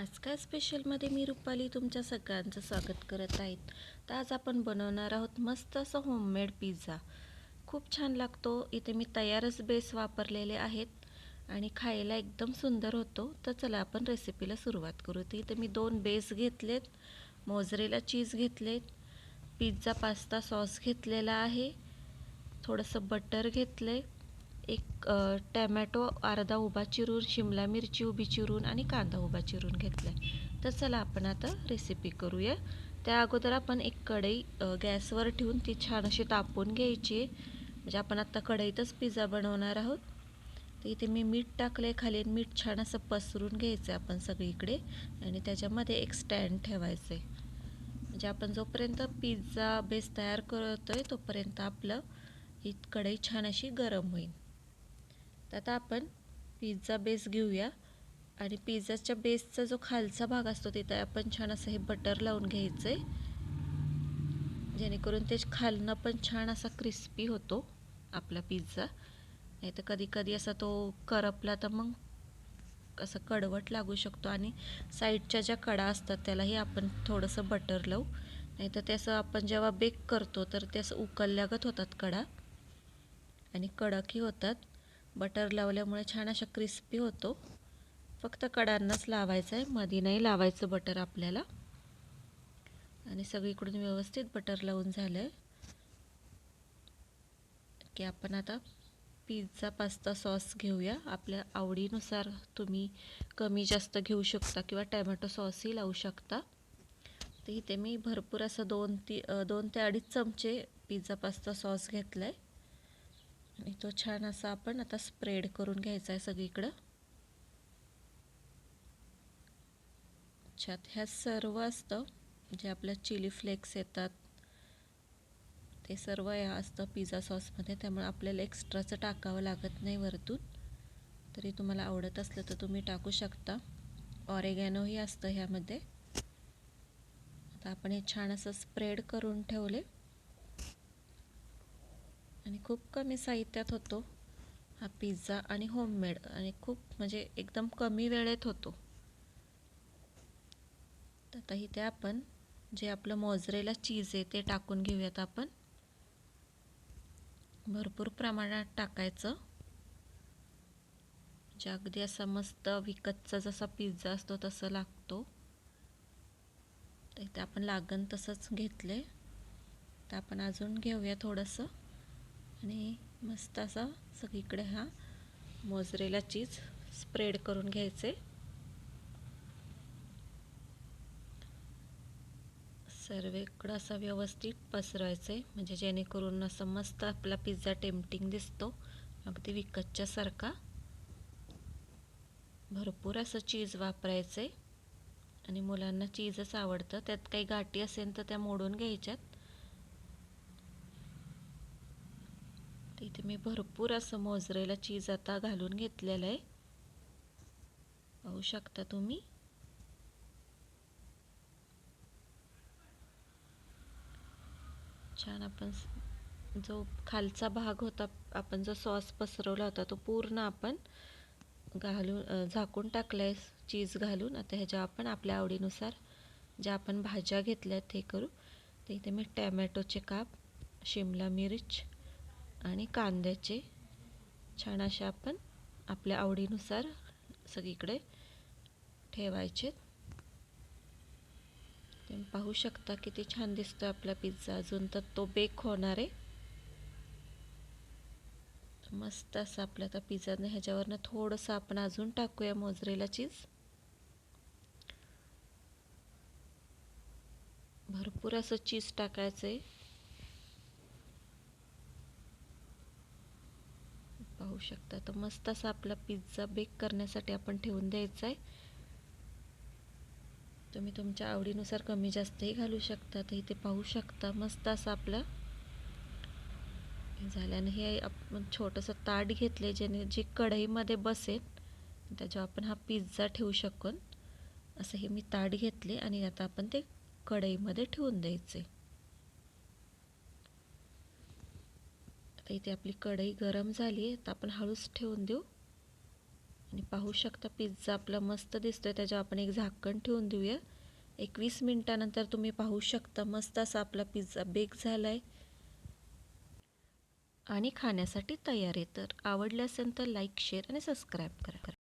आज काय स्पेशलमध्ये मी रुपाली तुमच्या सगळ्यांचं स्वागत करत आहेत. तर आज आपण बनवणार आहोत मस्त असं होममेड पिझ्झा खूप छान लागतो. इथे मी तयारच बेस वापरलेले आहेत आणि खायला एकदम सुंदर होतो. तर चला आपण रेसिपीला सुरुवात करू. तर इथे मी दोन बेस घेतलेत. मोजरेला चीज घेतलेत. पिझ्झा पास्ता सॉस घेतलेला आहे. थोडंसं बटर घेतलं आहे एक टॅमॅटो अर्धा उभा चिरून शिमला मिरची उभी चिरून आणि कांदा उभा चिरून घेतला आहे तर चला आपण आता रेसिपी करूया. त्या अगोदर आपण एक कढई गॅसवर ठेवून ती छान अशी तापून घ्यायची. म्हणजे आपण आत्ता कढईतच पिझ्झा बनवणार आहोत. तर इथे मी मीठ टाकलं आहे खाली मीठ छान असं पसरून घ्यायचं आहे आपण सगळीकडे. आणि त्याच्यामध्ये एक स्टँड ठेवायचं आहे म्हणजे आपण जोपर्यंत पिझ्झा बेस तयार करतो आहे तोपर्यंत आपलं ही कढई छान अशी गरम होईल. तर आता आपण पिझ्झा बेस घेऊया. आणि पिझ्झाच्या बेसचा जो खालचा भाग असतो तिथे आपण छान असं हे बटर लावून घ्यायचं आहे जेणेकरून ते खालनं पण छान असा क्रिस्पी होतो आपला पिझ्झा नाही तर कधी कधी असा तो करपला तर मग असं कडवट लागू शकतो. आणि साईडच्या ज्या कडा असतात त्यालाही आपण थोडंसं बटर लावू. नाही तर त्याचं आपण जेव्हा बेक करतो तर ते असं उकलल्यागत होतात कडा. आणि कडकही होतात. बटर लावल्यामुळे छान अशा क्रिस्पी होतो. फक्त कडांनाच लावायचं आहे मधी नाही लावायचं बटर आपल्याला. आणि सगळीकडून व्यवस्थित बटर लावून झालं आहे की आपण आता पिझ्झा पास्ता सॉस घेऊया. आपल्या आवडीनुसार तुम्ही कमी जास्त घेऊ शकता किंवा टॅमॅटो सॉसही लावू शकता. तर इथे मी भरपूर असं दोन ती दोन ते अडीच चमचे पिझ्झा पास्ता सॉस घेतला आहे आणि तो छान असा आपण आता स्प्रेड करून घ्यायचा आहे सगळीकडं. अच्छा ह्या सर्व असतं जे आपल्या चिली फ्लेक्स येतात ते सर्व या असतं पिझ्झा सॉसमध्ये. त्यामुळे आपल्याला एक्स्ट्राचं टाकावं लागत नाही वरतून. तरी तुम्हाला आवडत असलं तर तुम्ही टाकू शकता. ऑरेगॅनोही असतं ह्यामध्ये. आता आपण हे छान असं स्प्रेड करून ठेवले. आणि खूप कमी साहित्यात होतो हा पिझ्झा आणि होममेड आणि खूप म्हणजे एकदम कमी वेळेत होतो. तर आता इथे आपण जे आपलं मोजरेला चीज आहे ते टाकून घेऊयात आपण. भरपूर प्रमाणात टाकायचं. जे अगदी असा मस्त विकतचा जसा पिझ्झा असतो तसं लागतो. तर इथे आपण लागण तसंच घेतले तर आपण अजून घेऊया थोडंसं. आणि मस्त असा सगळीकडे हा मोजरेला चीज स्प्रेड करून घ्यायचे. सर्वेकडं असा व्यवस्थित पसरवायचे म्हणजे जेणेकरून असं मस्त आपला पिझ्झा टेम्पटिंग दिसतो अगदी विकतच्यासारखा भरपूर असं चीज वापरायचे. आणि मुलांना चीजच आवडतं त्यात काही गाठी असेल तर त्या मोडून घ्यायच्यात. इथे मी भरपूर असं मोजरेला चीज आता घालून घेतलेलं आहे. पाहू शकता तुम्ही? छान आपण जो खालचा भाग होता आपण जो सॉस पसरवला होता तो पूर्ण आपण घालून झाकून टाकला आहे चीज घालून. आता ह्याच्या आपण आपल्या आवडीनुसार ज्या आपण भाज्या घेतल्या ते करू. तर इथे मी टॅमॅटोचे काप शिमला मिरच आणि कांद्याचे छान असे आपण आपल्या आवडीनुसार सगळीकडे ठेवायचे. पाहू शकता किती छान दिसतो आपला पिझ्झा. अजून तर तो बेक होणार आहे. मस्त असं आपल्या आता पिझ्झानं ह्याच्यावरनं थोडंसं आपण अजून टाकूया मोजरेला चीज. भरपूर असं चीज टाकायचं आहे पाहू शकता. तर मस्त असा आपला पिझ्झा बेक करण्यासाठी आपण ठेवून द्यायचा आहे तुम्ही तुमच्या आवडीनुसार कमी जास्तही घालू शकता. तर इथे पाहू शकता मस्त असं आपलं झाल्याने हे आपण छोटंसं ताट घेतले ज्याने जे कढईमध्ये बसेल त्याच्यावर आपण हा पिझ्झा ठेवू शकून. असं हे मी ताट घेतले आणि आता आपण ते कढईमध्ये ठेवून द्यायचे आता इथे आपली कढई गरम झाली आहे तर आपण हळूच ठेवून देऊ. आणि पाहू शकता पिझ्झा आपला मस्त दिसतोय त्याच्यावर आपण एक झाकण ठेवून देऊया. एकवीस मिनटानंतर तुम्ही पाहू शकता मस्त असा आपला पिझ्झा बेक झाला आहे आणि खाण्यासाठी तयार आहे. तर आवडले असेल तर लाईक शेअर आणि सबस्क्राईब करा.